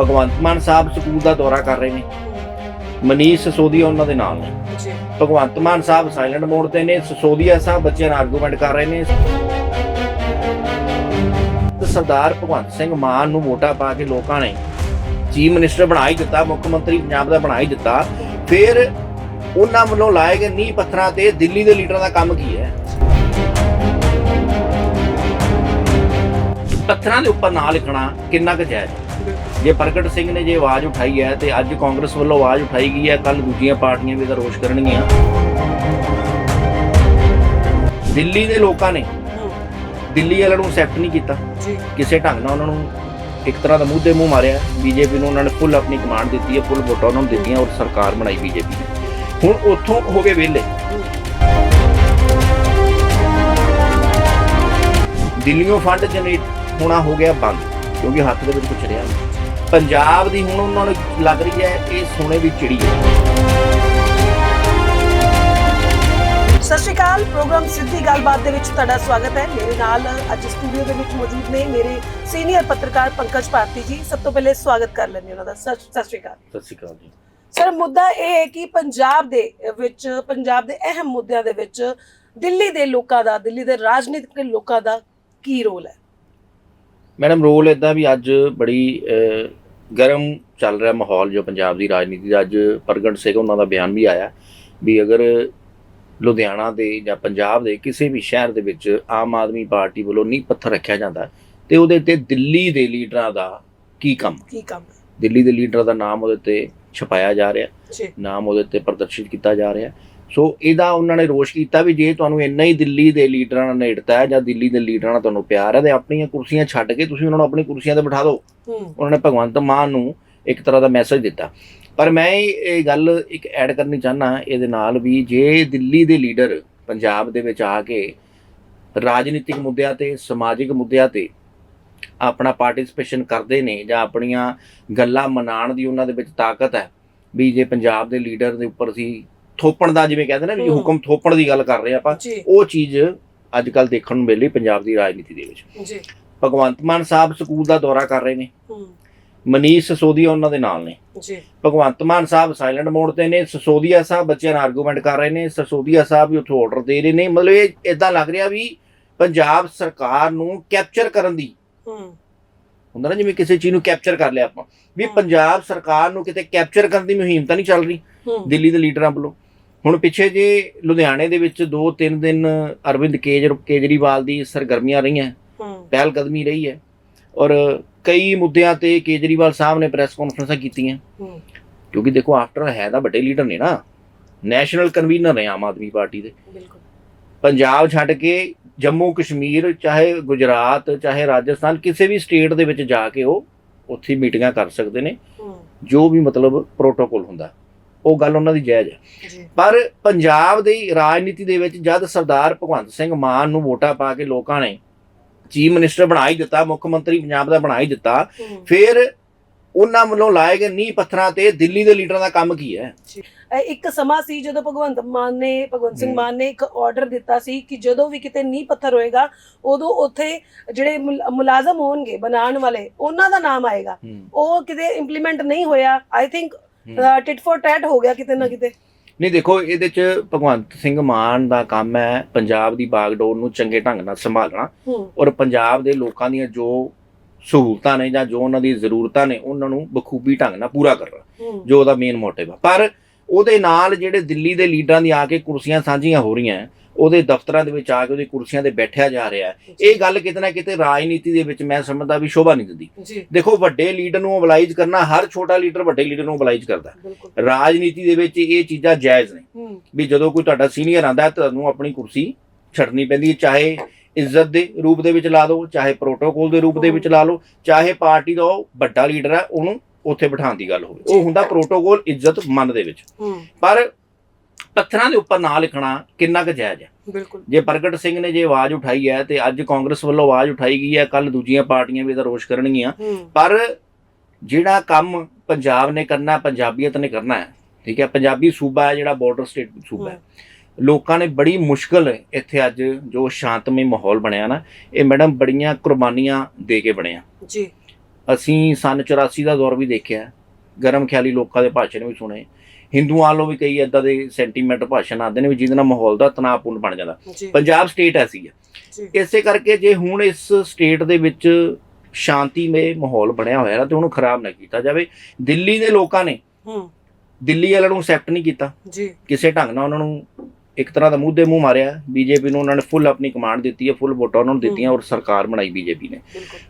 ਭਗਵੰਤ ਮਾਨ ਸਾਹਿਬ school ਦਾ ਦੌਰਾ ਕਰ ਰਹੇ ਨੇ। ਮਨੀਸ਼ ਸਸੋਦੀਆ ਉਹਨਾਂ ਦੇ ਨਾਲ ਨੇ। ਜੀ। ਭਗਵੰਤ ਮਾਨ ਸਾਹਿਬ ਸਾਇਲੈਂਟ ਮੋਡ ਤੇ ਨੇ ਸਸੋਦੀਆ ਸਾਹਿਬ ਬੱਚਿਆਂ ਨਾਲ ਆਰਗੂਮੈਂਟ ਕਰ ਰਹੇ ਨੇ। ਤੇ ਸਰਦਾਰ ਭਗਵੰਤ ਸਿੰਘ ਮਾਨ ਨੂੰ ਵੋਟਾਂ ਪਾ ਕੇ ਲੋਕਾਂ ਨੇ ਚੀਫ ਮਿਨਿਸਟਰ ਬਣਾ ਹੀ ਦਿੱਤਾ ਮੁੱਖ ਮੰਤਰੀ ਪੰਜਾਬ ਦਾ ਬਣਾ ਹੀ ਦਿੱਤਾ। ਫਿਰ ਉਹਨਾਂ ਵੱਲੋਂ ਲਾਏ ਗਏ ਨੀਂਹ ਪੱਥਰਾਂ ਤੇ ਦਿੱਲੀ ਦੇ ਲੀਡਰਾਂ ਦਾ ਕੰਮ ਕੀ ਹੈ? ਪੱਥਰਾਂ ਦੇ ਉੱਪਰ ਨਾਂ ਲਿਖਣਾ ਕਿੰਨਾ ਕੁ ਜਾਇਜ਼ ਹੈ? ਜੇ ਪ੍ਰਗਟ ਸਿੰਘ ਨੇ ਜੇ ਆਵਾਜ਼ ਉਠਾਈ ਹੈ ਤੇ ਅੱਜ ਕਾਂਗਰਸ ਵੱਲੋਂ ਆਵਾਜ਼ ਉਠਾਈ ਗਈ ਹੈ ਕੱਲ ਦੂਜੀਆਂ ਪਾਰਟੀਆਂ ਵੀ ਇਹਦਾ ਰੋਸ਼ ਕਰਨਗੀਆਂ। ਦਿੱਲੀ ਦੇ ਲੋਕਾਂ ਨੇ ਦਿੱਲੀ ਵਾਲਿਆਂ ਨੂੰ ਐਕਸੈਪਟ ਨਹੀਂ ਕੀਤਾ। ਕਿਸੇ ਢੰਗ ਨਾਲ ਉਹਨਾਂ ਨੂੰ ਇੱਕ ਤਰ੍ਹਾਂ ਦਾ ਮੂੰਹ ਤੇ ਮੂੰਹ ਮਾਰਿਆ। ਬੀਜੇਪੀ ਨੂੰ ਉਹਨਾਂ ਨੇ ਫੁੱਲ ਆਪਣੀ ਕਮਾਂਡ ਦਿੱਤੀ ਹੈ ਫੁੱਲ ਵੋਟਾਂ ਉਹਨਾਂ ਨੂੰ ਦਿੱਤੀਆਂ ਔਰ ਸਰਕਾਰ ਬਣਾਈ ਬੀਜੇਪੀ ਨੇ ਹੁਣ ਉੱਥੋਂ ਹੋ ਗਏ ਵਿਹਲੇ। ਦਿੱਲੀੋਂ ਫੰਡ ਜਨਰੇਟ ਹੋਣਾ ਹੋ ਗਿਆ ਬੰਦ ਕਿਉਂਕਿ ਹੱਥ ਦੇ ਵਿੱਚ ਕੁਝ ਰਿਹਾ ਨਹੀਂ। ਪੰਜਾਬ ਦੀ ਹੁਣ ਉਹਨਾਂ ਨੂੰ ਲੱਗ ਰਹੀ ਹੈ ਇਹ ਸੋਨੇ ਦੀ ਚਿੜੀ ਹੈ। ਸਤਿ ਸ਼੍ਰੀ ਅਕਾਲ ਪ੍ਰੋਗਰਾਮ ਸਿੱਧੀ ਗੱਲਬਾਤ ਦੇ ਵਿੱਚ ਤੁਹਾਡਾ ਸਵਾਗਤ ਹੈ। ਮੇਰੇ ਨਾਲ ਅੱਜ ਸਟੂਡੀਓ ਦੇ ਵਿੱਚ ਮੌਜੂਦ ਨੇ ਮੇਰੇ ਸੀਨੀਅਰ ਪੱਤਰਕਾਰ ਪੰਕਜ ਭਾਰਤੀ ਜੀ। ਸਭ ਤੋਂ ਪਹਿਲੇ ਸਵਾਗਤ ਕਰ ਲੈਂਦੇ ਉਹਨਾਂ ਦਾ। ਸਤਿ ਸਤਿ ਸ਼੍ਰੀ ਅਕਾਲ। ਸਤਿ ਸ਼੍ਰੀ ਅਕਾਲ ਜੀ। ਸਰ ਮੁੱਦਾ ਇਹ ਹੈ ਕਿ ਪੰਜਾਬ ਦੇ ਵਿੱਚ ਪੰਜਾਬ ਦੇ ਅਹਿਮ ਮੁੱਦਿਆਂ ਦੇ ਵਿੱਚ ਦਿੱਲੀ ਦੇ ਲੋਕਾਂ ਦਾ ਦਿੱਲੀ ਦੇ ਰਾਜਨੀਤਿਕ ਲੋਕਾਂ ਦਾ ਕੀ ਰੋਲ ਹੈ? ਮੈਡਮ ਰੋਲ ਇਦਾਂ ਵੀ ਅੱਜ ਬੜੀ ਗਰਮ ਚੱਲ ਰਿਹਾ ਮਾਹੌਲ ਜੋ ਪੰਜਾਬ ਦੀ ਰਾਜਨੀਤੀ ਦਾ। ਅੱਜ ਪ੍ਰਗਟ ਸਿੰਘ ਉਹਨਾਂ ਦਾ ਬਿਆਨ ਵੀ ਆਇਆ ਵੀ ਅਗਰ ਲੁਧਿਆਣਾ ਦੇ ਜਾਂ ਪੰਜਾਬ ਦੇ ਕਿਸੇ ਵੀ ਸ਼ਹਿਰ ਦੇ ਵਿੱਚ ਆਮ ਆਦਮੀ ਪਾਰਟੀ ਵੱਲੋਂ ਨੀਂਹ ਪੱਥਰ ਰੱਖਿਆ ਜਾਂਦਾ ਤੇ ਉਹਦੇ ਤੇ ਦਿੱਲੀ ਦੇ ਲੀਡਰਾਂ ਦਾ ਕੀ ਕੰਮ? ਕੀ ਕੰਮ? ਦਿੱਲੀ ਦੇ ਲੀਡਰ ਦਾ ਨਾਮ ਉਹਦੇ ਤੇ ਛਪਾਇਆ ਜਾ ਰਿਹਾ। ਨਾਮ ਉਹਦੇ ਤੇ ਪ੍ਰਦਰਸ਼ਿਤ ਕੀਤਾ ਜਾ ਰਿਹਾ। ਸੋ ਇਹਦਾ ਉਹਨਾਂ ਨੇ ਰੋਸ਼ ਕੀਤਾ ਵੀ ਜੇ ਤੁਹਾਨੂੰ ਇੰਨਾ ਹੀ ਦਿੱਲੀ ਦੇ ਲੀਡਰਾਂ ਨਾਲ ਨੇੜਤਾ ਹੈ ਜਾਂ ਦਿੱਲੀ ਦੇ ਲੀਡਰਾਂ ਨਾਲ ਤੁਹਾਨੂੰ ਪਿਆਰ ਹੈ ਤੇ ਆਪਣੀਆਂ ਕੁਰਸੀਆਂ ਛੱਡ ਕੇ ਤੁਸੀਂ ਉਹਨਾਂ ਨੂੰ ਆਪਣੀ ਕੁਰਸੀਆਂ ਤੇ ਬਿਠਾ ਦਿਓ। ਉਹਨਾਂ ਨੇ ਭਗਵੰਤ ਮਾਨ ਨੂੰ ਇੱਕ ਤਰ੍ਹਾਂ ਦਾ ਮੈਸੇਜ ਦਿੱਤਾ। ਪਰ ਮੈਂ ਇਹ ਇਹ ਗੱਲ ਇੱਕ ਐਡ ਕਰਨੀ ਚਾਹਨਾ ਇਹਦੇ ਨਾਲ ਵੀ ਜੇ ਦਿੱਲੀ ਦੇ ਲੀਡਰ ਪੰਜਾਬ ਦੇ ਵਿੱਚ ਆ ਕੇ ਰਾਜਨੀਤਿਕ ਮੁੱਦਿਆਂ ਤੇ ਸਮਾਜਿਕ ਮੁੱਦਿਆਂ ਤੇ ਆਪਣਾ ਪਾਰਟਿਸਿਪੇਸ਼ਨ ਕਰਦੇ ਨੇ ਜਾਂ ਆਪਣੀਆਂ ਗੱਲਾਂ ਮਨਾਉਣ ਦੀ ਉਹਨਾਂ ਦੇ ਵਿੱਚ ਤਾਕਤ ਹੈ ਵੀ ਜੇ ਪੰਜਾਬ ਦੇ ਲੀਡਰ ਦੇ ਉੱਪਰ ਸੀ ਥੋਪਣ ਦਾ ਜਿਵੇਂ ਕਹਿੰਦੇ ਨੇ ਵੀ। ਹੁਕਮ ਥੋਪਣ ਦੀ ਗੱਲ ਕਰ ਰਹੇ ਆਪਾਂ ਉਹ ਚੀਜ਼ ਅੱਜ ਕੱਲ ਦੇਖਣ ਨੂੰ ਮਿਲ ਰਹੀ ਪੰਜਾਬ ਦੀ ਰਾਜਨੀਤੀ ਦੇ ਵਿੱਚ। ਜੀ। ਭਗਵੰਤ ਮਾਨ ਸਾਹਿਬ ਸਕੂਲ ਦਾ ਦੌਰਾ ਕਰ ਰਹੇ ਨੇ। ਹੂੰ। ਮਨੀਸ਼ ਸਸੋਦੀਆ ਉਹਨਾਂ ਦੇ ਨਾਲ ਨੇ। ਜੀ। ਭਗਵੰਤ ਮਾਨ ਸਾਹਿਬ ਸਾਇਲੈਂਟ ਮੋਡ ਤੇ ਨੇ ਸਸੋਦੀਆ ਸਾਹਿਬ ਬੱਚਿਆਂ ਨਾਲ ਆਰਗੂਮੈਂਟ ਕਰ ਰਹੇ ਨੇ ਸਸੋਦੀਆ ਸਾਹਿਬ ਵੀ ਉੱਥੋਂ ਆਰਡਰ ਦੇ ਰਹੇ ਨੇ। ਮਤਲਬ ਇਹ ਇਦਾਂ ਲੱਗ ਰਿਹਾ ਵੀ ਪੰਜਾਬ ਸਰਕਾਰ ਨੂੰ ਕੈਪਚਰ ਕਰਨ ਦੀ ਹੂੰ। ਹੁੰਦਾ ਨਾ ਜਿਵੇਂ ਕਿਸੇ ਚੀਜ਼ ਨੂੰ ਕੈਪਚਰ ਕਰ ਲਿਆ ਆਪਾਂ। ਵੀ। ਪੰਜਾਬ ਸਰਕਾਰ ਨੂੰ ਕਿਤੇ ਕੈਪਚਰ ਕਰਨ ਦੀ ਮੁਹਿੰਮ ਤਾਂ ਨਹੀਂ ਚੱਲ ਰਹੀ। ਦਿੱਲੀ ਦੇ ਲੀਡਰਾਂ ਵੱਲੋਂ। ਹੁਣ ਪਿੱਛੇ ਜੇ ਲੁਧਿਆਣੇ ਦੇ ਵਿੱਚ 2-3 ਦਿਨ ਅਰਵਿੰਦ ਕੇਜਰ ਕੇਜਰੀਵਾਲ ਦੀ ਸਰਗਰਮੀਆਂ ਰਹੀਆਂ ਪਹਿਲ ਕਦਮੀ ਰਹੀ ਹੈ ਔਰ ਕਈ ਮੁੱਦਿਆਂ ਤੇ ਕੇਜਰੀਵਾਲ ਸਾਹਿਬ ਨੇ ਪ੍ਰੈਸ ਕਾਨਫਰੰਸਾਂ ਕੀਤੀਆਂ। ਕਿਉਂਕਿ ਦੇਖੋ ਆਫਟਰ ਹੈ ਤਾਂ ਵੱਡੇ ਲੀਡਰ ਨੇ ਨਾ ਨੈਸ਼ਨਲ ਕਨਵੀਨਰ ਨੇ ਆਮ ਆਦਮੀ ਪਾਰਟੀ ਦੇ। ਬਿਲਕੁਲ। ਪੰਜਾਬ ਛੱਡ ਕੇ ਜੰਮੂ ਕਸ਼ਮੀਰ ਚਾਹੇ ਗੁਜਰਾਤ ਚਾਹੇ ਰਾਜਸਥਾਨ ਕਿਸੇ ਵੀ ਸਟੇਟ ਦੇ ਵਿੱਚ ਜਾ ਕੇ ਉਹ ਉੱਥੇ ਮੀਟਿੰਗਾਂ ਕਰ ਸਕਦੇ ਨੇ। ਜੋ ਵੀ ਮਤਲਬ ਪ੍ਰੋਟੋਕੋਲ ਹੁੰਦਾ। ਉਹ ਗੱਲ ਉਹਨਾਂ ਦੀ ਜਾਇਜ਼ ਹੈ। ਪਰ ਪੰਜਾਬ ਦੀ ਰਾਜਨੀਤੀ ਦੇ ਵਿੱਚ ਜਦ ਸਰਦਾਰ ਭਗਵੰਤ ਸਿੰਘ ਮਾਨ ਨੂੰ ਵੋਟਾਂ ਪਾ ਕੇ ਲੋਕਾਂ ਨੇ ਚੀਫ ਮਿਨਿਸਟਰ ਬਣਾ ਹੀ ਦਿੱਤਾ ਮੁੱਖ ਮੰਤਰੀ ਪੰਜਾਬ ਦਾ ਬਣਾ ਹੀ। ਦਿੱਤਾ ਫਿਰ ਉਹਨਾਂ ਵੱਲੋਂ ਲਾਏ ਗਏ ਨੀਂਹ ਪੱਥਰਾਂ ਤੇ ਦਿੱਲੀ ਦੇ ਲੀਡਰਾਂ ਦਾ ਕੰਮ ਕੀ ਹੈ? ਇੱਕ ਸਮਾਂ ਸੀ ਜਦੋਂ ਭਗਵੰਤ ਮਾਨ ਨੇ ਭਗਵੰਤ ਸਿੰਘ। ਮਾਨ ਨੇ ਇੱਕ ਆਰਡਰ ਦਿੱਤਾ ਸੀ ਕਿ ਜਦੋਂ ਵੀ ਕਿਤੇ ਨੀਂਹ ਪੱਥਰ ਹੋਏਗਾ ਉਦੋਂ ਉੱਥੇ ਜਿਹੜੇ ਮੁਲ- ਮੁਲਾਜ਼ਮ ਹੋਣਗੇ ਬਣਾਉਣ ਵਾਲੇ ਉਹਨਾਂ ਦਾ ਨਾਮ ਆਏਗਾ। ਉਹ ਕਿਤੇ ਇੰਪਲੀਮੈਂਟ ਨਹੀਂ ਹੋਇਆ। I think tit for tat ਹੋ ਗਿਆ ਕਿਤੇ ਨਾ ਕਿਤੇ। ਨਹੀਂ ਦੇਖੋ ਇਹਦੇ ਚ ਭਗਵੰਤ ਸਿੰਘ ਮਾਨ ਦਾ ਕੰਮ ਹੈ ਪੰਜਾਬ ਦੀ ਬਾਗਡੋਰ ਨੂੰ ਚੰਗੇ ਢੰਗ ਨਾਲ ਸੰਭਾਲਣਾ ਔਰ ਪੰਜਾਬ ਦੇ ਲੋਕਾਂ ਦੀਆਂ ਜੋ ਸਹੂਲਤਾਂ ਨੇ ਜਾਂ ਜੋ ਉਹਨਾਂ ਦੀ ਜ਼ਰੂਰਤਾਂ ਨੇ ਉਹਨਾਂ ਨੂੰ ਬਖੂਬੀ ਢੰਗ ਨਾਲ ਪੂਰਾ ਕਰਨਾ ਜੋ ਉਹਦਾ ਮੇਨ ਮੋਟਿਵ ਆ। ਪਰ ਉਹਦੇ ਨਾਲ ਜਿਹੜੇ ਦਿੱਲੀ ਦੇ ਲੀਡਰਾਂ ਦੀ ਆ ਕੇ ਕੁਰਸੀਆਂ ਸਾਂਝੀਆਂ ਹੋ ਰਹੀਆਂ ਉਹਦੇ ਦਫ਼ਤਰਾਂ ਦੇ ਵਿੱਚ ਆ ਕੇ ਉਹਦੀ ਕੁਰਸੀਆਂ ਤੇ ਬੈਠਿਆ ਜਾ ਰਿਹਾ ਹੈ। ਇਹ ਗੱਲ ਕਿਤੇ ਨਾ ਕਿਤੇ ਰਾਜਨੀਤੀ ਦੇ ਵਿੱਚ ਮੈਂ ਸਮਝਦਾ ਵੀ ਸ਼ੋਭਾ ਨਹੀਂ ਦਿੰਦੀ। ਦੇਖੋ ਵੱਡੇ ਲੀਡਰ ਨੂੰ ਮੋਬਿਲਾਈਜ਼ ਕਰਨਾ ਹਰ ਛੋਟਾ ਲੀਡਰ ਵੱਡੇ ਲੀਡਰ ਨੂੰ ਮੋਬਿਲਾਈਜ਼ ਕਰਦਾ ਰਾਜਨੀਤੀ ਦੇ ਵਿੱਚ ਇਹ ਚੀਜ਼ਾਂ ਜਾਇਜ਼ ਨੇ। ਵੀ ਜਦੋਂ ਕੋਈ ਤੁਹਾਡਾ ਸੀਨੀਅਰ ਆਂਦਾ ਹੈ ਤੁਹਾਨੂੰ ਆਪਣੀ ਕੁਰਸੀ ਛੱਡਣੀ ਪੈਂਦੀ ਹੈ ਚਾਹੇ ਇੱਜ਼ਤ ਦੇ ਰੂਪ ਦੇ ਵਿੱਚ ਲਾ ਦਿਓ ਚਾਹੇ ਪ੍ਰੋਟੋਕੋਲ ਦੇ ਰੂਪ ਦੇ ਵਿੱਚ ਲਾ ਲਓ ਚਾਹੇ ਪਾਰਟੀ ਦਾ ਉਹ ਵੱਡਾ ਲੀਡਰ ਹੈ ਉਹਨੂੰ ਉੱਥੇ ਬਿਠਾਉਣ ਦੀ ਗੱਲ ਹੋਵੇ। ਉਹ ਹੁੰਦਾ ਪ੍ਰੋਟੋਕੋਲ ਇੱਜ਼ਤ ਮਨ ਦੇ ਵਿੱਚ। ਪਰ ਪੱਥਰਾਂ ਦੇ ਉੱਪਰ ਨਾਂ ਲਿਖਣਾ ਕਿੰਨਾ ਕੁ ਜਾਇਜ਼ ਹੈ। ਬਿਲਕੁਲ। ਜੇ ਪ੍ਰਗਟ ਸਿੰਘ ਨੇ ਜੇ ਆਵਾਜ਼ ਉਠਾਈ ਹੈ ਤੇ ਅੱਜ ਕਾਂਗਰਸ ਵੱਲੋਂ ਆਵਾਜ਼ ਉਠਾਈ ਗਈ ਹੈ ਕੱਲ ਦੂਜੀਆਂ ਪਾਰਟੀਆਂ ਵੀ ਇਹਦਾ ਰੋਸ਼ ਕਰਨਗੀਆਂ। ਪਰ ਜਿਹੜਾ ਕੰਮ ਪੰਜਾਬ ਨੇ ਕਰਨਾ ਪੰਜਾਬੀਅਤ ਨੇ ਕਰਨਾ ਹੈ ਠੀਕ ਹੈ ਪੰਜਾਬੀ ਸੂਬਾ ਹੈ ਜਿਹੜਾ ਬਾਰਡਰ ਸਟੇਟ ਸੂਬਾ ਹੈ। ਲੋਕਾਂ ਨੇ ਬੜੀ ਮੁਸ਼ਕਲ ਇੱਥੇ ਅੱਜ ਜੋ ਸ਼ਾਂਤਮਈ ਮਾਹੌਲ ਬਣਿਆ ਨਾ ਇਹ ਮੈਡਮ ਬੜੀਆਂ ਕੁਰਬਾਨੀਆਂ ਦੇ ਕੇ ਬਣਿਆ। ਜੀ। ਅਸੀਂ ਸਨ 84 ਦਾ ਦੌਰ ਵੀ ਦੇਖਿਆ। ਗਰਮ ਖਿਆਲੀ ਲੋਕਾਂ ਦੇ ਭਾਸ਼ਣ ਵੀ ਸੁਣੇ। ਹਿੰਦੂਆਂ ਵੱਲੋਂ ਵੀ ਕਈ ਇਦਾਂ ਦੇ ਸੈਂਟੀਮੈਂਟ ਭਾਸ਼ਣ ਆਉਂਦੇ ਨੇ ਵੀ ਜਿਹਦੇ ਨਾਲ ਮਾਹੌਲ ਦਾ ਤਣਾਅਪੂਰਨ ਬਣ ਜਾਂਦਾ। ਪੰਜਾਬ ਸਟੇਟ ਐਸੀ ਹੈ ਇਸੇ ਕਰਕੇ ਜੇ ਹੁਣ ਇਸ ਸਟੇਟ ਦੇ ਵਿੱਚ ਸ਼ਾਂਤੀਮਈ ਮਾਹੌਲ ਬਣਿਆ ਹੋਇਆ ਨਾ ਤੇ ਉਹਨੂੰ ਖਰਾਬ ਨਾ ਕੀਤਾ ਜਾਵੇ। ਦਿੱਲੀ ਦੇ ਲੋਕਾਂ ਨੇ ਹੂੰ। ਦਿੱਲੀ ਵਾਲਿਆਂ ਨੂੰ ਐਕਸੈਪਟ ਨਹੀਂ ਕੀਤਾ। ਜੀ। ਕਿਸੇ ਢੰਗ ਨਾਲ ਉਹਨਾਂ ਨੂੰ ਇੱਕ ਤਰ੍ਹਾਂ ਦਾ ਮੂੰਹ ਦੇ ਮੂੰਹ ਮਾਰਿਆ। ਬੀਜੇਪੀ ਨੂੰ ਉਹਨਾਂ ਨੇ ਫੁੱਲ ਆਪਣੀ ਕਮਾਂਡ ਦਿੱਤੀ ਹੈ ਫੁੱਲ ਵੋਟਾਂ ਉਹਨਾਂ ਨੂੰ ਦਿੱਤੀਆਂ ਔਰ ਸਰਕਾਰ ਬਣਾਈ ਬੀਜੇਪੀ ਨੇ।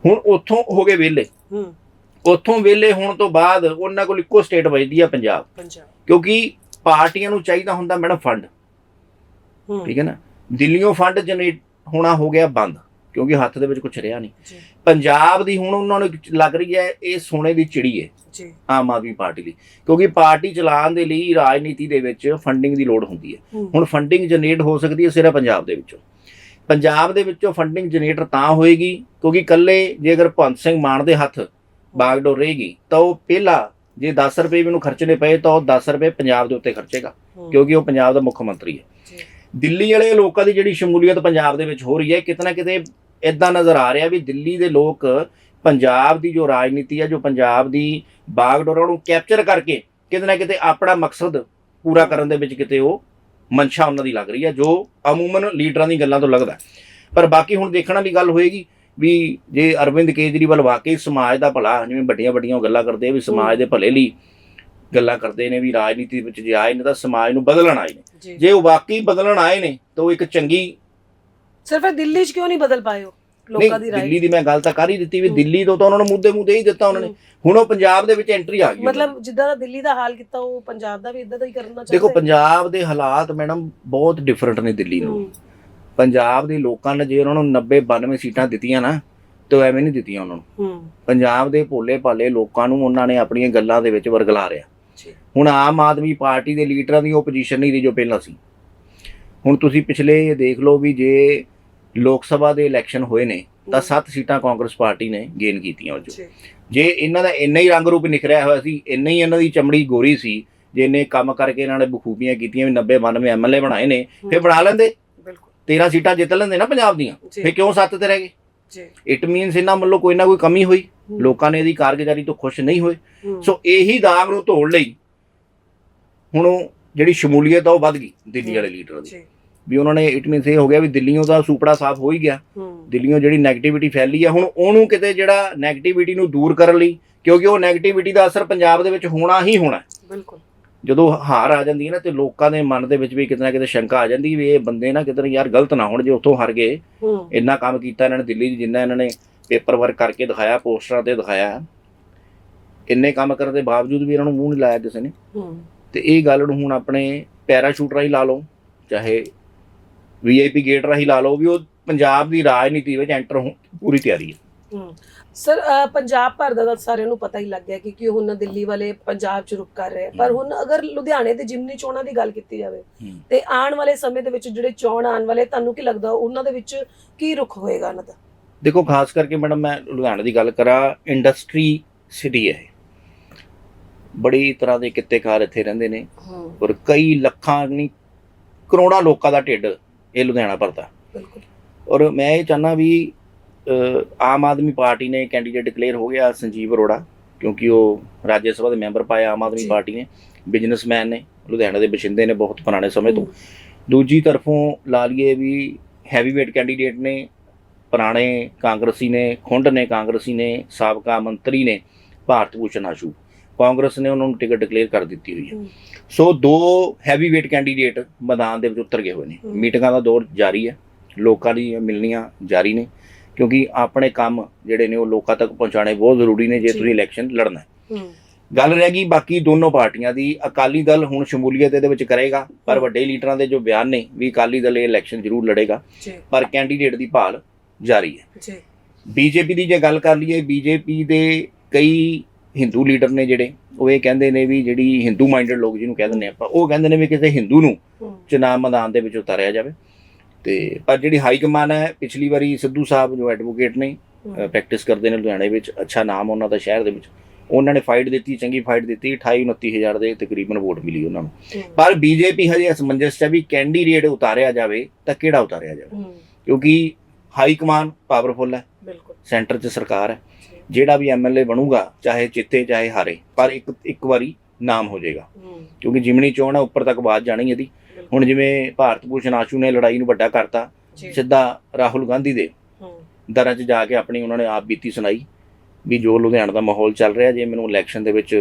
ਹੁਣ ਉੱਥੋਂ ਹੋ ਗਏ ਵਿਹਲੇ। ਹੂੰ। ਉੱਥੋਂ ਵਿਹਲੇ ਹੋਣ ਤੋਂ ਬਾਅਦ ਉਹਨਾਂ ਕੋਲ ਇੱਕੋ ਸਟੇਟ ਬਚਦੀ ਆ ਪੰਜਾਬ। ਪੰਜਾਬ। ਕਿਉਂਕਿ ਪਾਰਟੀਆਂ ਨੂੰ ਚਾਹੀਦਾ ਹੁੰਦਾ ਮੈਡਮ ਫੰਡ ਠੀਕ ਹੈ ਨਾ? ਦਿੱਲੀੋਂ ਫੰਡ ਜਨਰੇਟ ਹੋਣਾ ਹੋ ਗਿਆ ਬੰਦ ਕਿਉਂਕਿ ਹੱਥ ਦੇ ਵਿੱਚ ਕੁਝ ਰਿਹਾ ਨਹੀਂ। ਪੰਜਾਬ ਦੀ ਹੁਣ ਉਹਨਾਂ ਨੂੰ ਲੱਗ ਰਹੀ ਹੈ ਇਹ ਸੋਨੇ ਦੀ ਚਿੜੀ ਹੈ ਜੀ। ਆਮ ਆਦਮੀ ਪਾਰਟੀ ਲਈ ਕਿਉਂਕਿ ਪਾਰਟੀ ਚਲਾਉਣ ਦੇ ਲਈ ਰਾਜਨੀਤੀ ਦੇ ਵਿੱਚ ਫੰਡਿੰਗ ਦੀ ਲੋੜ ਹੁੰਦੀ ਹੈ। ਹੁਣ ਫੰਡਿੰਗ ਜਨਰੇਟ ਹੋ ਸਕਦੀ ਹੈ ਸਿਰਫ ਪੰਜਾਬ ਦੇ ਵਿੱਚੋਂ। ਪੰਜਾਬ ਦੇ ਵਿੱਚੋਂ ਫੰਡਿੰਗ ਜਨਰੇਟਰ ਤਾਂ ਹੋਏਗੀ ਕਿਉਂਕਿ ਕੱਲੇ ਜੇ ਅਗਰ ਭਗਵੰਤ ਸਿੰਘ ਮਾਨ ਦੇ ਹੱਥ ਬਾਗਡੋਰ ਰਹੇਗੀ ਤਾਂ ਉਹ ਪਹਿਲਾ ਜੇ 10 ਰੁਪਏ ਮੈਨੂੰ ਖਰਚਣੇ ਪਏ ਤਾਂ ਉਹ 10 ਰੁਪਏ ਪੰਜਾਬ ਦੇ ਉੱਤੇ ਖਰਚੇਗਾ ਕਿਉਂਕਿ ਉਹ ਪੰਜਾਬ ਦਾ ਮੁੱਖ ਮੰਤਰੀ ਹੈ। ਜੀ। ਦਿੱਲੀ ਵਾਲੇ ਲੋਕਾਂ ਦੀ ਜਿਹੜੀ ਸ਼ਮੂਲੀਅਤ ਪੰਜਾਬ ਦੇ ਵਿੱਚ ਹੋ ਰਹੀ ਹੈ ਕਿਤੇ ਨਾ ਕਿਤੇ ਇਦਾਂ ਨਜ਼ਰ ਆ ਰਿਹਾ ਵੀ ਦਿੱਲੀ ਦੇ ਲੋਕ ਪੰਜਾਬ ਦੀ ਜੋ ਰਾਜਨੀਤੀ ਹੈ ਜੋ ਪੰਜਾਬ ਦੀ ਬਾਗਡੋਰਾਂ ਨੂੰ ਕੈਪਚਰ ਕਰਕੇ ਕਿਤੇ ਨਾ ਕਿਤੇ ਆਪਣਾ ਮਕਸਦ ਪੂਰਾ ਕਰਨ ਦੇ ਵਿੱਚ ਕਿਤੇ ਉਹ ਮਨਸ਼ਾ ਉਹਨਾਂ ਦੀ ਲੱਗ ਰਹੀ ਹੈ ਜੋ ਅਮੂਮਨ ਲੀਡਰਾਂ ਦੀ ਗੱਲਾਂ ਤੋਂ ਲੱਗਦਾ। ਪਰ ਬਾਕੀ ਹੁਣ ਦੇਖਣ ਵਾਲੀ ਗੱਲ ਹੋਏਗੀ ਵੀ ਜੇ ਅਰਵਿੰਦ ਕੇਜਰੀਵਾਲ ਵਾਕਈ ਸਮਾਜ ਦਾ ਭਲਾ ਜਿਵੇਂ ਵੱਡੀਆਂ ਵੱਡੀਆਂ ਗੱਲਾਂ ਕਰਦੇ ਆ ਵੀ ਸਮਾਜ ਦੇ ਭਲੇ ਲਈ ਗੱਲਾਂ ਕਰਦੇ ਨੇ ਵੀ ਰਾਜਨੀਤੀ ਵਿੱਚ ਜੇ ਆਏ ਨੇ ਤਾਂ ਸਮਾਜ ਨੂੰ ਬਦਲਣ ਆਏ ਨੇ। ਜੀ। ਉਹ ਵਾਕਈ ਬਦਲਣ ਆਏ ਨੇ ਤਾਂ ਉਹ ਇੱਕ ਚੰਗੀ ਸਿਰਫ ਦਿੱਲੀ 'ਚ ਕਿਉਂ ਨਹੀਂ ਬਦਲ ਪਾਏ ਹੋ ਲੋਕਾਂ ਦੀ ਰਾਏ ਦਿੱਲੀ ਦੀ ਮੈਂ ਗੱਲ ਤਾਂ ਕਰ ਹੀ ਦਿੱਤੀ ਵੀ। ਦਿੱਲੀ ਤੋਂ ਤਾਂ ਉਹਨਾਂ ਨੂੰ ਮੁੱਦੇ ਮੁੱਦੇ ਹੀ ਦਿੱਤਾ ਉਹਨਾਂ ਨੇ। ਹੁਣ ਉਹ ਪੰਜਾਬ ਦੇ ਵਿੱਚ ਐਂਟਰੀ ਆ ਗਈ ਮਤਲਬ ਜਿੱਦਾਂ ਦਾ ਦਿੱਲੀ ਦਾ ਹਾਲ ਕੀਤਾ ਉਹ ਪੰਜਾਬ ਦਾ ਵੀ ਇਦਾਂ ਦਾ ਹੀ ਕਰਨਾ। ਚਾਹੀਦਾ ਦੇਖੋ ਪੰਜਾਬ ਦੇ ਹਾਲਾਤ ਮੈਡਮ ਬਹੁਤ ਡਿਫਰੈਂਟ ਨੇ ਦਿੱਲੀ ਨਾਲੋਂ ਹੂੰ, ਪੰਜਾਬ ਦੇ ਲੋਕਾਂ ਨੇ ਜੇ ਉਹਨਾਂ ਨੂੰ 90 92 ਸੀਟਾਂ ਦਿੱਤੀਆਂ ਨਾ ਤੇ ਐਵੇਂ ਨਹੀਂ ਦਿੱਤੀਆਂ ਉਹਨਾਂ ਨੂੰ। ਹੂੰ। ਪੰਜਾਬ ਦੇ ਭੋਲੇ ਭਾਲੇ ਲੋਕਾਂ ਨੂੰ ਉਹਨਾਂ ਨੇ ਆਪਣੀਆਂ ਗੱਲਾਂ ਦੇ ਵਿੱਚ ਵਰਗਲਾ ਰਿਆ। ਜੀ। ਹੁਣ ਆਮ ਆਦਮੀ ਪਾਰਟੀ ਦੇ ਲੀਡਰਾਂ ਦੀ ਉਹ ਪੋਜੀਸ਼ਨ ਨਹੀਂ ਰਹੀ ਜੋ ਪਹਿਲਾਂ ਸੀ। ਹੁਣ ਤੁਸੀਂ ਪਿਛਲੇ ਦੇਖ ਲਓ ਵੀ ਜੇ ਲੋਕ ਸਭਾ ਦੇ ਇਲੈਕਸ਼ਨ ਹੋਏ ਨੇ ਤਾਂ 7 ਸੀਟਾਂ ਕਾਂਗਰਸ ਪਾਰਟੀ ਨੇ ਗੇਨ ਕੀਤੀਆਂ ਉਹ ਜੀ। ਜੇ ਇਹਨਾਂ ਦਾ ਇੰਨਾ ਹੀ ਰੰਗ ਰੂਪ ਨਿਖਰਿਆ ਹੋਇਆ ਸੀ ਇੰਨਾ ਹੀ ਇਹਨਾਂ ਦੀ ਚਮੜੀ ਗੋਰੀ ਸੀ ਜੇ ਇਹਨੇ ਕੰਮ ਕਰਕੇ ਇਹਨਾਂ ਨੇ ਬਖੂਬੀਆਂ ਕੀਤੀਆਂ ਵੀ 90 92 ਐਮਐਲਏ ਬਣਾਏ ਨੇ ਫਿਰ ਬਣਾ ਲੈਂਦੇ। 13 ਸੀਟਾਂ ਜਿੱਤ ਲੈਂਦੇ ਨਾ ਪੰਜਾਬ ਦੀਆਂ ਜੀ। ਫੇ ਕਿਉਂ ਸੱਤ ਤੇ ਰਹਿ ਗਏ? ਜੀ। ਇਟ ਮੀਨਸ ਇਹਨਾਂ ਵੱਲੋਂ ਕੋਈ ਨਾ ਕੋਈ ਕਮੀ ਹੋਈ ਲੋਕਾਂ ਨੇ ਇਹਦੀ ਕਾਰਗੁਜ਼ਾਰੀ ਤੋਂ ਖੁਸ਼ ਨਹੀਂ ਹੋਏ। ਸੋ ਇਹੀ ਦਾਗ ਨੂੰ ਧੋਣ ਲਈ ਹੁਣ ਉਹ ਜਿਹੜੀ ਸ਼ਮੂਲੀਅਤ ਆ ਉਹ ਵੱਧ ਗਈ ਦਿੱਲੀ ਵਾਲੇ ਲੀਡਰ ਦੀ। ਵੀ ਉਹਨਾਂ ਨੇ ਇਟ ਮੀਨਸ ਇਹ ਹੋ ਗਿਆ ਵੀ ਦਿੱਲੀੋਂ ਦਾ ਸੁਪੜਾ ਸਾਫ਼ ਹੋ ਹੀ ਗਿਆ। ਹੂੰ। ਦਿੱਲੀੋਂ ਜਿਹੜੀ ਨੈਗੇਟਿਵਿਟੀ ਫੈਲੀ ਆ ਹੁਣ ਉਹਨੂੰ ਕਿਤੇ ਜਿਹੜਾ 네ਗੇਟਿਵਿਟੀ ਨੂੰ ਦੂਰ ਕਰਨ ਲਈ ਕਿਉਂਕਿ ਉਹ 네ਗੇਟਿਵਿਟੀ ਦਾ ਅਸਰ ਪੰਜਾਬ ਦੇ ਵਿੱਚ ਹੋਣਾ ਹੀ ਹੋਣਾ। ਬਿਲਕੁਲ। ਜਦੋਂ ਹਾਰ ਆ ਜਾਂਦੀ ਹੈ ਨਾ ਤੇ ਲੋਕਾਂ ਦੇ ਮਨ ਦੇ ਵਿੱਚ ਵੀ ਕਿਤੇ ਨਾ ਕਿਤੇ ਸ਼ੰਕਾ ਆ ਜਾਂਦੀ ਵੀ ਇਹ ਬੰਦੇ ਨਾ ਕਿਤੇ ਯਾਰ ਗਲਤ ਨਾ ਹੋਣ ਜੇ ਉੱਥੋਂ ਹਾਰ ਗਏ ਇੰਨਾ ਕੰਮ ਕੀਤਾ ਇਹਨਾਂ ਨੇ ਦਿੱਲੀ 'ਚ ਜਿੰਨਾ ਇਹਨਾਂ ਨੇ ਪੇਪਰ ਵਰਕ ਕਰਕੇ ਦਿਖਾਇਆ ਪੋਸਟਰਾਂ ਤੇ ਦਿਖਾਇਆ। ਇੰਨੇ ਕੰਮ ਕਰਨ ਦੇ ਬਾਵਜੂਦ ਵੀ ਇਹਨਾਂ ਨੂੰ ਮੂੰਹ ਨਹੀਂ ਲਾਇਆ ਕਿਸੇ ਨੇ। ਤੇ ਇਹ ਗੱਲ ਨੂੰ ਹੁਣ ਆਪਣੇ ਪੈਰਾਸ਼ੂਟ ਰਾਹੀਂ ਲਾ ਲਓ ਚਾਹੇ ਵੀਆਈਪੀ ਗੇਟ ਰਾਹੀਂ ਲਾ ਲਓ ਵੀ ਉਹ ਪੰਜਾਬ ਦੀ ਰਾਜਨੀਤੀ ਵਿੱਚ ਐਂਟਰ ਹੋਣ ਦੀ ਪੂਰੀ ਤਿਆਰੀ ਹੂੰ। ਸਰ ਪੰਜਾਬ ਭਰ ਦਾ ਤਾਂ ਸਾਰਿਆਂ ਨੂੰ ਪਤਾ ਹੀ ਲੱਗ ਗਿਆ ਕਿ ਕਿਉਂ ਹੁਣ ਦਿੱਲੀ ਵਾਲੇ ਪੰਜਾਬ ਚ ਰੁਕ ਕਰ ਰਹੇ ਆ। ਪਰ ਹੁਣ ਅਗਰ ਲੁਧਿਆਣੇ ਤੇ ਜਿਮਨੀ ਚੋਣਾਂ ਦੀ ਗੱਲ ਕੀਤੀ ਜਾਵੇ। ਤੇ ਆਉਣ ਵਾਲੇ ਸਮੇਂ ਦੇ ਵਿੱਚ ਜਿਹੜੇ ਚੋਣ ਆਉਣ ਵਾਲੇ ਤੁਹਾਨੂੰ ਕੀ ਲੱਗਦਾ ਉਹਨਾਂ ਦੇ ਵਿੱਚ ਕੀ ਰੁਖ ਹੋਏਗਾ ਉਹਨਾਂ ਦਾ ਦੇਖੋ ਖਾਸ ਕਰਕੇ ਮੈਡਮ ਮੈਂ ਲੁਧਿਆਣੇ ਦੀ ਗੱਲ ਕਰਾਂ ਇੰਡਸਟਰੀ ਸਿਟੀ ਹੈ। ਬੜੀ ਤਰ੍ਹਾਂ ਦੇ ਕਿੱਤੇਕਾਰ ਇੱਥੇ ਰਹਿੰਦੇ ਨੇ ਔਰ ਕਈ ਲੱਖਾਂ ਨਹੀਂ ਕਰੋੜਾਂ ਲੋਕਾਂ ਦਾ ਢਿੱਡ ਇਹ ਲੁਧਿਆਣਾ ਭਰਦਾ ਬਿਲਕੁਲ ਔਰ ਮੈਂ ਇਹ ਚਾਹਨਾ ਵੀ ਆਮ ਆਦਮੀ ਪਾਰਟੀ ਨੇ ਕੈਂਡੀਡੇਟ ਡਿਕਲੇਅਰ ਹੋ ਗਿਆ ਸੰਜੀਵ ਅਰੋੜਾ ਕਿਉਂਕਿ ਉਹ ਰਾਜ ਸਭਾ ਦੇ ਮੈਂਬਰ ਪਾਏ ਆਮ ਆਦਮੀ। ਪਾਰਟੀ ਨੇ ਬਿਜ਼ਨਸਮੈਨ ਨੇ ਲੁਧਿਆਣਾ ਦੇ ਬਸ਼ਿੰਦੇ ਨੇ ਬਹੁਤ ਪੁਰਾਣੇ ਸਮੇਂ ਤੋਂ। ਦੂਜੀ ਤਰਫੋਂ ਲਾ ਲਈਏ ਵੀ ਹੈਵੀਵੇਟ ਕੈਂਡੀਡੇਟ ਨੇ ਪੁਰਾਣੇ ਕਾਂਗਰਸੀ ਨੇ ਖੁੰਡ ਨੇ ਕਾਂਗਰਸੀ ਨੇ ਸਾਬਕਾ ਮੰਤਰੀ ਨੇ ਭਾਰਤ ਭੂਸ਼ਣ ਆਸ਼ੂ। ਕਾਂਗਰਸ ਨੇ ਉਹਨਾਂ ਨੂੰ ਟਿਕਟ ਡਿਕਲੇਅਰ ਕਰ ਦਿੱਤੀ ਹੋਈ ਹੈ। ਸੋ ਦੋ ਹੈਵੀਵੇਟ ਕੈਂਡੀਡੇਟ ਮੈਦਾਨ ਦੇ ਵਿੱਚ ਉਤਰ ਗਏ ਹੋਏ ਨੇ। ਮੀਟਿੰਗਾਂ ਦਾ ਦੌਰ ਜਾਰੀ ਹੈ। ਲੋਕਾਂ ਦੀ ਮਿਲਣੀਆਂ ਜਾਰੀ ਨੇ। ਕਿਉਂਕਿ ਆਪਣੇ ਕੰਮ ਜਿਹੜੇ ਨੇ ਉਹ ਲੋਕਾਂ ਤੱਕ ਪਹੁੰਚਾਣੇ ਬਹੁਤ ਜ਼ਰੂਰੀ ਨੇ ਜੇ। ਤੁਸੀਂ ਇਲੈਕਸ਼ਨ ਲੜਨਾ ਹੈ। ਗੱਲ ਰਹਿ ਗਈ ਬਾਕੀ ਦੋਨੋਂ ਪਾਰਟੀਆਂ ਦੀ ਅਕਾਲੀ ਦਲ ਹੁਣ ਸ਼ਮੂਲੀਅਤ ਇਹਦੇ ਵਿੱਚ ਕਰੇਗਾ ਪਰ। ਵੱਡੇ ਲੀਡਰਾਂ ਦੇ ਜੋ ਬਿਆਨ ਨੇ ਵੀ ਅਕਾਲੀ ਦਲ ਇਹ ਇਲੈਕਸ਼ਨ ਜ਼ਰੂਰ ਲੜੇਗਾ ਪਰ ਕੈਂਡੀਡੇਟ ਦੀ ਭਾਲ ਜਾਰੀ ਹੈ। ਜੀ। ਬੀਜੇਪੀ ਦੀ ਜੇ ਗੱਲ ਕਰ ਲਈਏ ਬੀਜੇਪੀ ਦੇ ਕਈ ਹਿੰਦੂ ਲੀਡਰ ਨੇ ਜਿਹੜੇ ਉਹ ਇਹ ਕਹਿੰਦੇ ਨੇ ਵੀ ਜਿਹੜੀ ਹਿੰਦੂ ਮਾਈਂਡਡ ਲੋਕ ਜਿਹਨੂੰ ਕਹਿ ਦਿੰਦੇ ਆਪਾਂ ਉਹ ਕਹਿੰਦੇ ਨੇ ਵੀ ਕਿਸੇ ਹਿੰਦੂ ਨੂੰ ਚੁਣਾਵ ਮੈਦਾਨ ਦੇ ਵਿੱਚ ਉਤਾਰਿਆ ਜਾਵੇ। ਤੇ ਪਰ ਜਿਹੜੀ ਹਾਈ ਕਮਾਨ ਹੈ ਪਿਛਲੀ ਵਾਰੀ ਸਿੱਧੂ ਸਾਹਿਬ ਜੋ ਐਡਵੋਕੇਟ ਨੇ ਹੂੰ, ਪ੍ਰੈਕਟਿਸ ਕਰਦੇ ਨੇ ਲੁਧਿਆਣੇ ਵਿੱਚ ਅੱਛਾ ਨਾਮ ਉਹਨਾਂ ਦਾ ਸ਼ਹਿਰ ਦੇ ਵਿੱਚ ਉਹਨਾਂ ਨੇ ਫਾਈਟ ਦਿੱਤੀ ਚੰਗੀ ਫਾਈਟ ਦਿੱਤੀ 28 29 ਹਜ਼ਾਰ ਦੇ ਤਕਰੀਬਨ ਵੋਟ ਮਿਲੀ ਉਹਨਾਂ ਨੂੰ। ਹੂੰ, ਪਰ ਬੀਜੇਪੀ ਹਜੇ ਅਸਮੰਜਸ 'ਚ ਹੈ ਵੀ ਕੈਂਡੀਡੇਟ ਉਤਾਰਿਆ ਜਾਵੇ ਤਾਂ ਕਿਹੜਾ ਉਤਾਰਿਆ ਜਾਵੇ? ਹੂੰ ਕਿਉਂਕਿ ਹਾਈ ਕਮਾਨ ਪਾਵਰਫੁਲ ਹੈ ਬਿਲਕੁਲ। ਸੈਂਟਰ 'ਚ ਸਰਕਾਰ ਹੈ ਜਿਹੜਾ ਵੀ ਐਮਐਲਏ ਬਣੂਗਾ ਚਾਹੇ ਜਿੱਤੇ ਚਾਹੇ ਹਾਰੇ ਪਰ ਇੱਕ ਇੱਕ ਵਾਰੀ ਨਾਮ ਹੋ ਜਾਏਗਾ। ਹੂੰ ਕਿਉਂਕਿ ਜਿਮਣੀ ਚੋਣ ਆ ਉੱਪਰ ਤੱਕ ਆਵਾਜ਼ ਜਾਣੀ ਇਹਦੀ। ਹੁਣ ਜਿਵੇਂ ਭਾਰਤ ਭੂਸ਼ਣ ਆਸ਼ੂ ਨੇ ਲੜਾਈ ਨੂੰ ਵੱਡਾ ਕਰਤਾ ਸਿੱਧਾ ਰਾਹੁਲ ਗਾਂਧੀ ਦੇ ਦਰਾਂ 'ਚ ਜਾ ਕੇ ਆਪਣੀ ਉਹਨਾਂ ਨੇ ਆਪ ਬੀਤੀ ਸੁਣਾਈ ਵੀ ਜੋ ਲੁਧਿਆਣਾ ਦਾ ਮਾਹੌਲ ਚੱਲ ਰਿਹਾ ਜੇ ਮੈਨੂੰ ਇਲੈਕਸ਼ਨ ਦੇ ਵਿੱਚ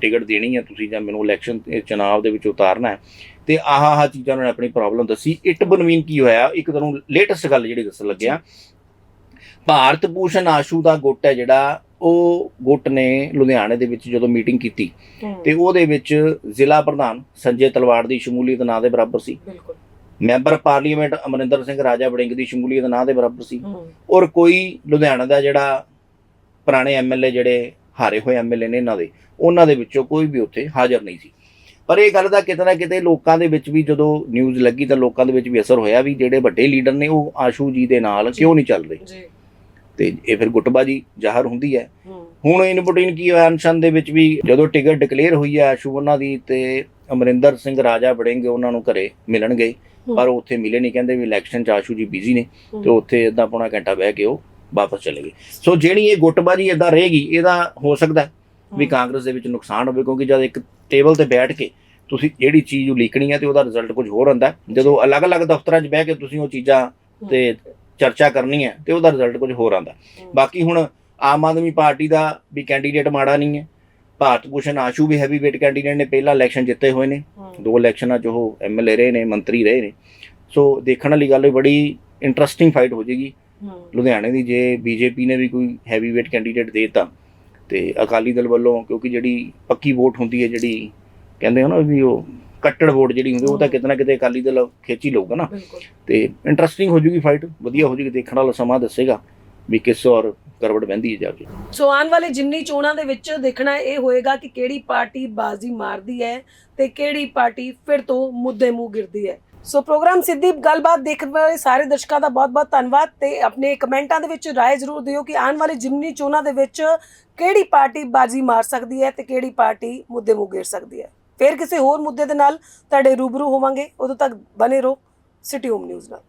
ਟਿਕਟ ਦੇਣੀ ਹੈ ਤੁਸੀਂ ਜਾਂ ਮੈਨੂੰ ਇਲੈਕਸ਼ਨ ਚੁਣਾਵ ਦੇ ਵਿੱਚ ਉਤਾਰਨਾ ਹੈ ਤੇ ਆਹ ਆਹ ਚੀਜ਼ਾਂ ਉਹਨਾਂ ਨੇ ਆਪਣੀ ਪ੍ਰੋਬਲਮ ਦੱਸੀ। ਇਟ ਬਨਵੀਨ ਕੀ ਹੋਇਆ? ਇੱਕ ਤੁਹਾਨੂੰ ਲੇਟੈਸਟ ਗੱਲ ਜਿਹੜੀ ਦੱਸਣ ਲੱਗਿਆ ਭਾਰਤ ਭੂਸ਼ਣ ਆਸ਼ੂ ਦਾ ਗੁੱਟ ਹੈ ਜਿਹੜਾ ਉਹ ਗੁੱਟ ਨੇ ਲੁਧਿਆਣੇ ਦੇ ਵਿੱਚ ਜਦੋਂ ਮੀਟਿੰਗ ਕੀਤੀ ਤੇ ਉਹਦੇ ਵਿੱਚ ਜ਼ਿਲ੍ਹਾ ਪ੍ਰਧਾਨ ਸੰਜੇ ਤਲਵਾੜ ਦੀ ਸ਼ਮੂਲੀਅਤ ਨਾਂ ਦੇ ਬਰਾਬਰ ਸੀ। ਬਿਲਕੁਲ। ਮੈਂਬਰ ਪਾਰਲੀਮੈਂਟ ਅਮਰਿੰਦਰ ਸਿੰਘ ਰਾਜਾ ਵੜਿੰਗ ਦੀ ਸ਼ਮੂਲੀਅਤ ਨਾਂ ਦੇ ਬਰਾਬਰ ਸੀ। ਔਰ ਕੋਈ ਲੁਧਿਆਣਾ ਦਾ ਜਿਹੜਾ ਪੁਰਾਣੇ ਐਮਐਲਏ ਜਿਹੜੇ ਹਾਰੇ ਹੋਏ ਐਮਐਲਏ ਨੇ ਇਹਨਾਂ ਦੇ ਉਹਨਾਂ ਦੇ ਵਿੱਚੋਂ ਕੋਈ ਵੀ ਉੱਥੇ ਹਾਜ਼ਰ ਨਹੀਂ ਸੀ। ਪਰ ਇਹ ਗੱਲ ਦਾ ਕਿਤੇ ਨਾ ਕਿਤੇ ਲੋਕਾਂ ਦੇ ਵਿੱਚ ਵੀ ਜਦੋਂ ਨਿਊਜ਼ ਲੱਗੀ ਤਾਂ ਲੋਕਾਂ ਦੇ ਵਿੱਚ ਵੀ ਅਸਰ ਹੋਇਆ ਵੀ ਜਿਹੜੇ ਵੱਡੇ ਲੀਡਰ ਨੇ ਉਹ ਆਸ਼ੂ ਜੀ ਦੇ ਨਾਲ ਕਿਉਂ ਨਹੀਂ ਚੱਲਦੇ ਜੀ। ਤੇ ਇਹ ਫਿਰ ਗੁੱਟਬਾਜੀ ਜ਼ਾਹਰ ਹੁੰਦੀ ਹੈ ਹੁਣ ਇਨਪੁਟਿਨ ਕੀ ਹੋਇਆ ਅਨਸ਼ਨ ਦੇ ਵਿੱਚ ਵੀ ਜਦੋਂ ਟਿਕਟ ਡਿਕਲੇਅਰ ਹੋਈ ਹੈ ਆਸ਼ੂ ਉਹਨਾਂ ਦੀ ਤੇ ਅਮਰਿੰਦਰ ਸਿੰਘ ਰਾਜਾ ਵੜਿੰਗ ਉਹਨਾਂ ਨੂੰ ਘਰੇ ਮਿਲਣ ਗਏ ਪਰ ਉੱਥੇ ਮਿਲੇ ਨਹੀਂ ਕਹਿੰਦੇ ਵੀ ਇਲੈਕਸ਼ਨ ਚ ਆਸ਼ੂ ਜੀ ਬਿਜ਼ੀ ਨੇ। ਤੇ ਉੱਥੇ ਇਦਾਂ ਪੌਣਾ ਘੰਟਾ ਬਹਿ ਕੇ ਉਹ ਵਾਪਸ ਚਲੇ ਗਏ ਸੋ ਜਿਹੜੀ ਇਹ ਗੁੱਟਬਾਜੀ ਇਦਾਂ ਰਹੇਗੀ ਇਹਦਾ ਹੋ ਸਕਦਾ ਵੀ। ਕਾਂਗਰਸ ਦੇ ਵਿੱਚ ਨੁਕਸਾਨ ਹੋਵੇ ਕਿਉਂਕਿ ਜਦ ਇੱਕ ਟੇਬਲ ਤੇ ਬੈਠ ਕੇ ਤੁਸੀਂ ਜਿਹੜੀ ਚੀਜ਼ ਉਲੀਕਣੀ ਹੈ ਤੇ ਉਹਦਾ ਰਿਜ਼ਲਟ ਕੁਝ ਹੋਰ ਹੁੰਦਾ। ਜਦੋਂ ਅਲੱਗ-ਅਲੱਗ ਦਫ਼ਤਰਾਂ 'ਚ ਬਹਿ ਕੇ ਤੁਸੀਂ ਉਹ ਚੀਜ਼ਾਂ ਤੇ ਚਰਚਾ ਕਰਨੀ ਹੈ ਤੇ ਉਹਦਾ ਰਿਜ਼ਲਟ ਕੁਝ ਹੋਰ ਆਉਂਦਾ। ਹੂੰ। ਬਾਕੀ ਹੁਣ ਆਮ ਆਦਮੀ ਪਾਰਟੀ ਦਾ ਵੀ ਕੈਂਡੀਡੇਟ ਮਾੜਾ ਨਹੀਂ ਹੈ। ਭਾਰਤ ਭੂਸ਼ਣ ਆਸ਼ੂ ਵੀ ਹੈਵੀ ਵੇਟ ਕੈਂਡੀਡੇਟ ਨੇ ਪਹਿਲਾ ਇਲੈਕਸ਼ਨ ਜਿੱਤੇ ਹੋਏ ਨੇ। ਦੋ ਇਲੈਕਸ਼ਨਾਂ 'ਚ ਉਹ ਐਮਐਲਏ ਰਹੇ ਨੇ ਮੰਤਰੀ ਰਹੇ ਨੇ। ਸੋ ਦੇਖਣ ਵਾਲੀ ਗੱਲ ਹੈ ਬੜੀ ਇੰਟਰਸਟਿੰਗ ਫਾਈਟ ਹੋ ਜੇਗੀ ਲੁਧਿਆਣੇ ਦੀ ਜੇ ਬੀਜੇਪੀ ਨੇ ਵੀ ਕੋਈ ਹੈਵੀ ਵੇਟ ਕੈਂਡੀਡੇਟ ਦੇਤਾ ਤੇ ਅਕਾਲੀ ਦਲ ਵੱਲੋਂ ਕਿਉਂਕਿ ਜਿਹੜੀ ਪੱਕੀ ਵੋਟ ਹੁੰਦੀ ਹੈ ਜਿਹੜੀ ਕਹਿੰਦੇ ਹੋ ਨਾ ਵੀ ਉਹ ਕੱਟੜ ਵੋਟ ਜਿਹੜੀ ਹੁੰਦੀ ਉਹ ਤਾਂ ਕਿਤੇ ਨਾ ਕਿਤੇ ਅਕਾਲੀ ਦਲ ਖੇਚੀ ਲਊਗਾ ਨਾ। ਤੇ ਇੰਟਰਸਟਿੰਗ ਹੋ ਜੂਗੀ ਫਾਈਟ ਵਧੀਆ ਹੋ ਜੂਗੀ ਦੇਖਣ ਵਾਲਾ ਸਮਾਂ ਦੱਸੇਗਾ ਵੀ ਕਿਸ ਔਰ ਕਰਵਟ ਬਹਿੰਦੀ ਹੈ ਜਾ ਕੇ। ਸੋ ਆਉਣ ਵਾਲੇ ਜਿਮਨੀ ਚੋਣਾਂ ਦੇ ਵਿੱਚ ਦੇਖਣਾ ਇਹ ਹੋਏਗਾ ਕਿ ਕਿਹੜੀ ਪਾਰਟੀ ਬਾਜ਼ੀ ਮਾਰਦੀ ਹੈ ਤੇ ਕਿਹੜੀ ਪਾਰਟੀ ਫਿਰ ਤੋਂ ਮੁੱਦੇ ਮੂੰਹ ਗਿਰਦੀ ਹੈ। ਸੋ ਪ੍ਰੋਗਰਾਮ ਸਿੱਧੀ ਗੱਲਬਾਤ ਦੇਖਣ ਵਾਲੇ ਸਾਰੇ ਦਰਸ਼ਕਾਂ ਦਾ ਬਹੁਤ-ਬਹੁਤ ਧੰਨਵਾਦ ਤੇ ਆਪਣੇ ਕਮੈਂਟਾਂ ਦੇ ਵਿੱਚ ਰਾਏ ਜ਼ਰੂਰ ਦਿਓ ਕਿ ਆਉਣ ਵਾਲੇ ਜਿਮਨੀ ਚੋਣਾਂ ਦੇ ਵਿੱਚ ਕਿਹੜੀ ਪਾਰਟੀ ਬਾਜ਼ੀ ਮਾਰ ਸਕਦੀ ਹੈ ਤੇ ਕਿਹੜੀ ਪਾਰਟੀ ਮੁੱਦੇ ਮੂੰਹ ਗਿਰ ਸਕਦੀ ਹੈ। ਫਿਰ ਕਿਸੇ ਹੋਰ ਮੁੱਦੇ ਦੇ ਨਾਲ ਤੁਹਾਡੇ ਰੂਬਰੂ ਹੋਵਾਂਗੇ। ਉਦੋਂ ਤੱਕ ਬਨੇ ਰਹੋ ਸਿਟੀ ਹੋਮ ਨਿਊਜ਼ ਨਾਲ।